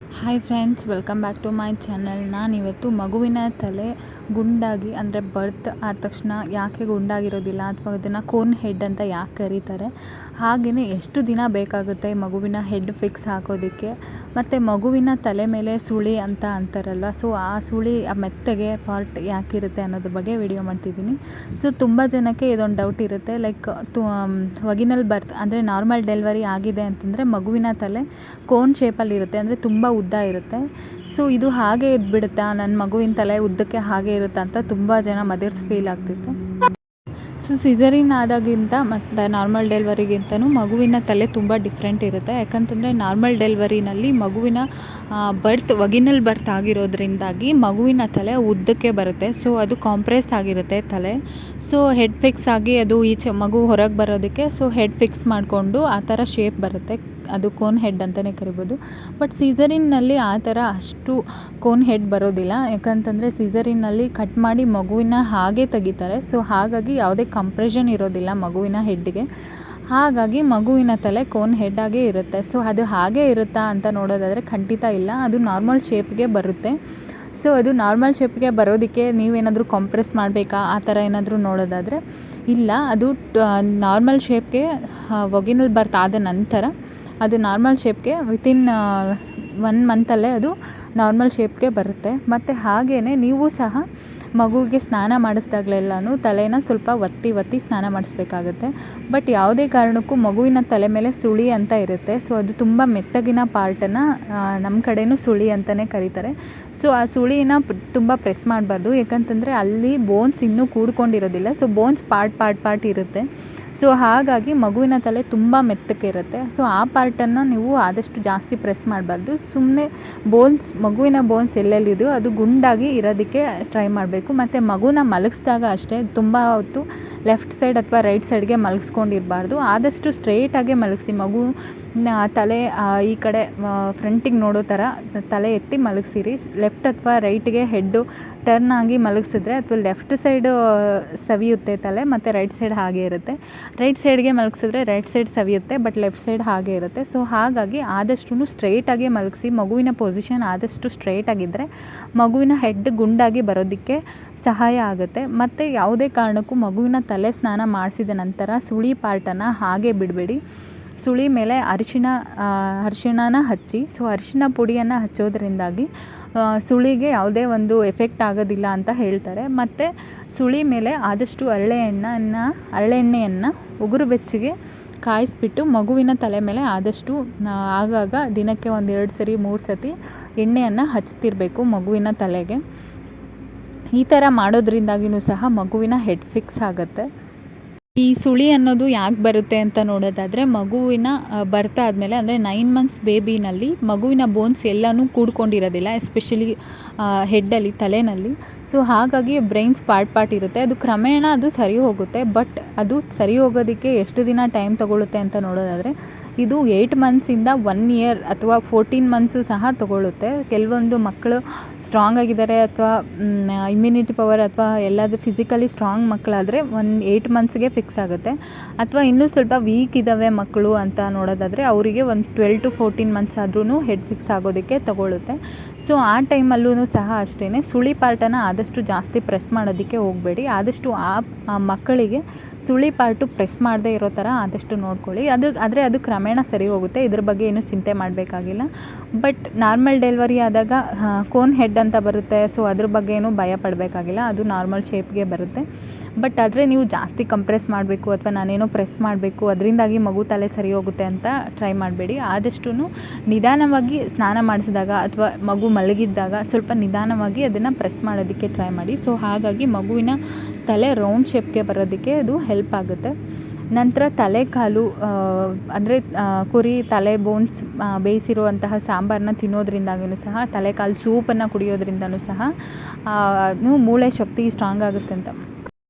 Hi friends welcome back to my channel ನಾನಿವತ್ತು ಮಗುವಿನ ತಲೆ ಗುಂಡಾಗಿ, ಅಂದರೆ ಬರ್ತ್ ಆದ ತಕ್ಷಣ ಯಾಕೆ ಗುಂಡಾಗಿರೋದಿಲ್ಲ ಅಥವಾ ಅದನ್ನು ಕೋನ್ ಹೆಡ್ ಅಂತ ಯಾಕೆ ಕರೀತಾರೆ. ಹಾಗೆಯೇ ಎಷ್ಟು ದಿನ ಬೇಕಾಗುತ್ತೆ ಮಗುವಿನ ಹೆಡ್ ಫಿಕ್ಸ್ ಹಾಕೋದಕ್ಕೆ. ಮತ್ತು ಮಗುವಿನ ತಲೆ ಮೇಲೆ ಸುಳಿ ಅಂತ ಅಂತಾರಲ್ಲ ಸೊ ಆ ಸುಳಿ, ಆ ಮೆತ್ತಗೆ ಪಾರ್ಟ್ ಯಾಕಿರುತ್ತೆ ಅನ್ನೋದ್ರ ಬಗ್ಗೆ ವಿಡಿಯೋ ಮಾಡ್ತಿದ್ದೀನಿ. ಸೊ ತುಂಬ ಜನಕ್ಕೆ ಇದೊಂದು ಡೌಟ್ ಇರುತ್ತೆ ಲೈಕ್ ತು ವಗಿನಲ್ ಬರ್ತ್ ಅಂದರೆ ನಾರ್ಮಲ್ ಡೆಲಿವರಿ ಆಗಿದೆ ಅಂತಂದರೆ ಮಗುವಿನ ತಲೆ ಕೋನ್ ಶೇಪಲ್ಲಿರುತ್ತೆ ಅಂದರೆ ತುಂಬ ಉದ್ದ ಇರುತ್ತೆ. ಸೊ ಇದು ಹಾಗೆ ಇದ್ಬಿಡುತ್ತಾ? ನನ್ನ ಮಗುವಿನ ತಲೆ ಉದ್ದಕ್ಕೆ ಹಾಗೆ ಇರುತ್ತೆ ಅಂತ ತುಂಬ ಜನ ಮದರ್ಸ್ ಫೀಲ್ ಆಗ್ತಿತ್ತು. ಸೊ ಸಿಸರಿನ್ ಆದಾಗಿಂತ ಮತ್ತು ನಾರ್ಮಲ್ ಡೆಲ್ವರಿಗಿಂತನೂ ಮಗುವಿನ ತಲೆ ತುಂಬ ಡಿಫ್ರೆಂಟ್ ಇರುತ್ತೆ. ಯಾಕಂತಂದರೆ ನಾರ್ಮಲ್ ಡೆಲ್ವರಿನಲ್ಲಿ ಮಗುವಿನ ಬರ್ತ್, ವಗಿನಲ್ ಬರ್ತ್ ಆಗಿರೋದ್ರಿಂದಾಗಿ ಮಗುವಿನ ತಲೆ ಉದ್ದಕ್ಕೆ ಬರುತ್ತೆ. ಸೊ ಅದು ಕಾಂಪ್ರೆಸ್ ಆಗಿರುತ್ತೆ ತಲೆ. ಸೊ ಹೆಡ್ ಫಿಕ್ಸ್ ಆಗಿ ಅದು ಈಚೆ ಮಗು ಹೊರಗೆ ಬರೋದಕ್ಕೆ ಸೊ ಹೆಡ್ ಫಿಕ್ಸ್ ಮಾಡಿಕೊಂಡು ಆ ಥರ ಶೇಪ್ ಬರುತ್ತೆ. ಅದು ಕೋನ್ ಹೆಡ್ ಅಂತಲೇ ಕರಿಬೋದು. ಬಟ್ ಸೀಸರಿನ್ನಲ್ಲಿ ಆ ಥರ ಅಷ್ಟು ಕೋನ್ ಹೆಡ್ ಬರೋದಿಲ್ಲ. ಯಾಕಂತಂದರೆ ಸೀಸರಿನ್ನಲ್ಲಿ ಕಟ್ ಮಾಡಿ ಮಗುವಿನ ಹಾಗೆ ತೆಗಿತಾರೆ. ಸೊ ಹಾಗಾಗಿ ಯಾವುದೇ ಕಂಪ್ರೆಷನ್ ಇರೋದಿಲ್ಲ ಮಗುವಿನ ಹೆಡ್ಗೆ ಹಾಗಾಗಿ ಮಗುವಿನ ತಲೆ ಕೋನ್ ಹೆಡ್ ಆಗೇ ಇರುತ್ತೆ. ಸೊ ಅದು ಹಾಗೆ ಇರುತ್ತಾ ಅಂತ ನೋಡೋದಾದರೆ ಖಂಡಿತ ಇಲ್ಲ. ಅದು ನಾರ್ಮಲ್ ಶೇಪ್ಗೆ ಬರುತ್ತೆ. ಸೊ ಅದು ನಾರ್ಮಲ್ ಶೇಪ್ಗೆ ಬರೋದಕ್ಕೆ ನೀವೇನಾದರೂ ಕಂಪ್ರೆಸ್ ಮಾಡಬೇಕಾ? ಆ ಥರ ಏನಾದರೂ ನೋಡೋದಾದರೆ ಇಲ್ಲ. ಅದು ನಾರ್ಮಲ್ ಶೇಪ್ಗೆ ಒಗಿನಲ್ ಬರ್ತ್ ಆದ ನಂತರ ಅದು ನಾರ್ಮಲ್ ಶೇಪ್ಗೆ ವಿತಿನ್ ಒನ್ ಮಂತಲ್ಲೇ ಅದು ನಾರ್ಮಲ್ ಶೇಪ್ಗೆ ಬರುತ್ತೆ. ಮತ್ತು ಹಾಗೇ ನೀವು ಸಹ ಮಗುವಿಗೆ ಸ್ನಾನ ಮಾಡಿಸ್ದಾಗಲೆಲ್ಲನೂ ತಲೆನ ಸ್ವಲ್ಪ ಒತ್ತಿ ಒತ್ತಿ ಸ್ನಾನ ಮಾಡಿಸ್ಬೇಕಾಗತ್ತೆ. ಬಟ್ ಯಾವುದೇ ಕಾರಣಕ್ಕೂ ಮಗುವಿನ ತಲೆ ಮೇಲೆ ಸುಳಿ ಅಂತ ಇರುತ್ತೆ. ಸೊ ಅದು ತುಂಬ ಮೆತ್ತಗಿನ ಪಾರ್ಟನ್ನು ನಮ್ಮ ಕಡೆಯೂ ಸುಳಿ ಅಂತಲೇ ಕರೀತಾರೆ. ಸೊ ಆ ಸುಳಿನ ತುಂಬ ಪ್ರೆಸ್ ಮಾಡಬಾರ್ದು. ಯಾಕಂತಂದರೆ ಅಲ್ಲಿ ಬೋನ್ಸ್ ಇನ್ನೂ ಕೂಡ್ಕೊಂಡಿರೋದಿಲ್ಲ. So bones part part part ಇರುತ್ತೆ. ಸೊ ಹಾಗಾಗಿ ಮಗುವಿನ ತಲೆ ತುಂಬ ಮೆತ್ತಕ್ಕೆ ಇರುತ್ತೆ. ಸೊ ಆ ಪಾರ್ಟನ್ನು ನೀವು ಆದಷ್ಟು ಜಾಸ್ತಿ ಪ್ರೆಸ್ ಮಾಡಬಾರ್ದು. ಸುಮ್ಮನೆ ಬೋನ್ಸ್ ಮಗುವಿನ ಬೋನ್ಸ್ ಎಲ್ಲೆಲ್ಲಿದೆಯೋ ಅದು ಗುಂಡಾಗಿ ಇರೋದಕ್ಕೆ ಟ್ರೈ ಮಾಡಬೇಕು. ಮತ್ತು ಮಗುನ ಮಲಗಿಸಿದಾಗ ಅಷ್ಟೇ ತುಂಬ ಹೊತ್ತು ಲೆಫ್ಟ್ ಸೈಡ್ ಅಥವಾ ರೈಟ್ ಸೈಡ್ಗೆ ಮಲಗಿಸ್ಕೊಂಡಿರಬಾರ್ದು. ಆದಷ್ಟು ಸ್ಟ್ರೈಟಾಗೆ ಮಲಗಿಸಿ. ಮಗು ತಲೆ ಈ ಕಡೆ ಫ್ರಂಟಿಗೆ ನೋಡೋ ಥರ ತಲೆ ಎತ್ತಿ ಮಲಗಿಸಿರಿ. ಲೆಫ್ಟ್ ಅಥವಾ ರೈಟ್ಗೆ ಹೆಡ್ಡು ಟರ್ನ್ ಆಗಿ ಮಲಗಿಸಿದ್ರೆ ಅಥವಾ ಲೆಫ್ಟ್ ಸೈಡು ಸವಿಯುತ್ತೆ ತಲೆ, ಮತ್ತು ರೈಟ್ ಸೈಡ್ ಹಾಗೆ ಇರುತ್ತೆ. ರೈಟ್ ಸೈಡ್ಗೆ ಮಲಗಿಸಿದ್ರೆ ರೈಟ್ ಸೈಡ್ ಸವಿಯುತ್ತೆ, ಬಟ್ ಲೆಫ್ಟ್ ಸೈಡ್ ಹಾಗೆ ಇರುತ್ತೆ. ಸೊ ಹಾಗಾಗಿ ಆದಷ್ಟು ಸ್ಟ್ರೈಟಾಗಿ ಮಲಗಿಸಿ, ಮಗುವಿನ ಪೊಸಿಷನ್ ಆದಷ್ಟು ಸ್ಟ್ರೈಟಾಗಿದ್ದರೆ ಮಗುವಿನ ಹೆಡ್ ಗುಂಡಾಗಿ ಬರೋದಕ್ಕೆ ಸಹಾಯ ಆಗುತ್ತೆ. ಮತ್ತು ಯಾವುದೇ ಕಾರಣಕ್ಕೂ ಮಗುವಿನ ತಲೆ ಸ್ನಾನ ಮಾಡಿಸಿದ ನಂತರ ಸುಳಿ ಪಾರ್ಟನ್ನು ಹಾಗೆ ಬಿಡಬೇಡಿ. ಸುಳಿ ಮೇಲೆ ಅರಿಶಿಣ ಅರಿಶಿಣನ ಹಚ್ಚಿ. ಸೊ ಅರಿಶಿಣ ಪುಡಿಯನ್ನು ಹಚ್ಚೋದ್ರಿಂದಾಗಿ ಸುಳಿಗೆ ಯಾವುದೇ ಒಂದು ಎಫೆಕ್ಟ್ ಆಗೋದಿಲ್ಲ ಅಂತ ಹೇಳ್ತಾರೆ. ಮತ್ತು ಸುಳಿ ಮೇಲೆ ಆದಷ್ಟು ಹರಳೆ ಎಣ್ಣೆಯನ್ನು ಹರಳೆ ಎಣ್ಣೆಯನ್ನು ಉಗುರು ಬೆಚ್ಚಗೆ ಕಾಯಿಸಿಬಿಟ್ಟು ಮಗುವಿನ ತಲೆ ಮೇಲೆ ಆದಷ್ಟು ಆಗಾಗ ದಿನಕ್ಕೆ ಒಂದು ಎರಡು ಸರಿ, ಮೂರು ಸತಿ ಎಣ್ಣೆಯನ್ನು ಹಚ್ತಿರಬೇಕು ಮಗುವಿನ ತಲೆಗೆ. ಈ ಥರ ಮಾಡೋದ್ರಿಂದಾಗಿಯೂ ಸಹ ಮಗುವಿನ ಹೆಡ್ ಫಿಕ್ಸ್ ಆಗುತ್ತೆ. ಈ ಸುಳಿ ಅನ್ನೋದು ಯಾಕೆ ಬರುತ್ತೆ ಅಂತ ನೋಡೋದಾದರೆ ಮಗುವಿನ ಬರ್ತ್ ಆದಮೇಲೆ ಅಂದರೆ ನೈನ್ ಮಂತ್ಸ್ ಬೇಬಿನಲ್ಲಿ ಮಗುವಿನ ಬೋನ್ಸ್ ಎಲ್ಲನೂ ಕೂಡ್ಕೊಂಡಿರೋದಿಲ್ಲ ಎಸ್ಪೆಷಲಿ ಹೆಡ್ಡಲ್ಲಿ ತಲೆಯಲ್ಲಿ ಸೊ ಹಾಗಾಗಿ ಬ್ರೈನ್ಸ್ ಪಾರ್ಟ್ ಪಾರ್ಟ್ ಇರುತ್ತೆ. ಅದು ಕ್ರಮೇಣ ಅದು ಸರಿ ಹೋಗುತ್ತೆ ಬಟ್ ಅದು ಸರಿ ಹೋಗೋದಕ್ಕೆ ಎಷ್ಟು ದಿನ ಟೈಮ್ ತಗೊಳ್ಳುತ್ತೆ ಅಂತ ನೋಡೋದಾದರೆ ಇದು ಏಯ್ಟ್ ಮಂತ್ಸಿಂದ ಒನ್ ಇಯರ್ ಅಥವಾ ಫೋರ್ಟೀನ್ ಮಂತ್ಸು ಸಹ ತೊಗೊಳುತ್ತೆ ಕೆಲವೊಂದು ಮಕ್ಕಳು ಸ್ಟ್ರಾಂಗ್ ಆಗಿದ್ದಾರೆ ಅಥವಾ ಇಮ್ಯುನಿಟಿ ಪವರ್ ಅಥವಾ ಎಲ್ಲಾದರೂ ಫಿಸಿಕಲಿ ಸ್ಟ್ರಾಂಗ್ ಮಕ್ಕಳಾದರೆ ಒಂದು ಏಯ್ಟ್ ಮಂತ್ಸ್ಗೆ ಫಿಕ್ಸ್ ಆಗುತ್ತೆ. ಅಥವಾ ಇನ್ನೂ ಸ್ವಲ್ಪ ವೀಕ್ ಇದ್ದಾವೆ ಮಕ್ಕಳು ಅಂತ ನೋಡೋದಾದರೆ ಅವರಿಗೆ ಒಂದು ಟ್ವೆಲ್ ಟು ಫೋರ್ಟೀನ್ ಮಂತ್ಸ್ ಆದ್ರೂ ಹೆಡ್ ಫಿಕ್ಸ್ ಆಗೋದಕ್ಕೆ ತಗೊಳ್ಳುತ್ತೆ. ಸೊ ಆ ಟೈಮಲ್ಲೂ ಸಹ ಅಷ್ಟೇ ಸುಳಿ ಪಾರ್ಟನ್ನು ಆದಷ್ಟು ಜಾಸ್ತಿ ಪ್ರೆಸ್ ಮಾಡೋದಕ್ಕೆ ಹೋಗಬೇಡಿ. ಆದಷ್ಟು ಆ ಮಕ್ಕಳಿಗೆ ಸುಳಿ ಪಾರ್ಟು ಪ್ರೆಸ್ ಮಾಡದೇ ಇರೋ ಥರ ಆದಷ್ಟು ನೋಡ್ಕೊಳ್ಳಿ. ಅದು, ಆದರೆ ಅದು ಕ್ರಮೇಣ ಸರಿ ಹೋಗುತ್ತೆ. ಇದ್ರ ಬಗ್ಗೆ ಏನು ಚಿಂತೆ ಮಾಡಬೇಕಾಗಿಲ್ಲ. ಬಟ್ ನಾರ್ಮಲ್ ಡೆಲಿವರಿ ಆದಾಗ ಕೋನ್ ಹೆಡ್ ಅಂತ ಬರುತ್ತೆ. ಸೊ, ಅದ್ರ ಬಗ್ಗೆ ಏನು ಭಯ ಪಡಬೇಕಾಗಿಲ್ಲ. ಅದು ನಾರ್ಮಲ್ ಶೇಪ್ಗೆ ಬರುತ್ತೆ. ಬಟ್ ಆದರೆ ನೀವು ಜಾಸ್ತಿ ಕಂಪ್ರೆಸ್ ಮಾಡಬೇಕು ಅಥವಾ ನಾನೇನೋ ಪ್ರೆಸ್ ಮಾಡಬೇಕು, ಅದರಿಂದಾಗಿ ಮಗು ತಲೆ ಸರಿ ಹೋಗುತ್ತೆ ಅಂತ ಟ್ರೈ ಮಾಡಬೇಡಿ. ಆದಷ್ಟು ನಿಧಾನವಾಗಿ ಸ್ನಾನ ಮಾಡಿಸಿದಾಗ ಅಥವಾ ಮಗು ಮಲಗಿದ್ದಾಗ ಸ್ವಲ್ಪ ನಿಧಾನವಾಗಿ ಅದನ್ನು ಪ್ರೆಸ್ ಮಾಡೋದಕ್ಕೆ ಟ್ರೈ ಮಾಡಿ. ಸೊ, ಹಾಗಾಗಿ ಮಗುವಿನ ತಲೆ ರೌಂಡ್ ಶೇಪ್ಗೆ ಬರೋದಕ್ಕೆ ಅದು ಹೆಲ್ಪ್ ಆಗುತ್ತೆ. ನಂತರ ತಲೆ ಕಾಲು ಅಂದರೆ ಕುರಿ, ತಲೆ ಬೋನ್ಸ್ ಬೇಯಿಸಿರುವಂತಹ ಸಾಂಬಾರನ್ನ ತಿನ್ನೋದ್ರಿಂದಾಗಿಯೂ ಸಹ, ತಲೆ ಕಾಲು ಸೂಪನ್ನು ಕುಡಿಯೋದ್ರಿಂದನೂ ಸಹ ಮೂಳೆ ಶಕ್ತಿ ಸ್ಟ್ರಾಂಗ್ ಆಗುತ್ತೆ ಅಂತ.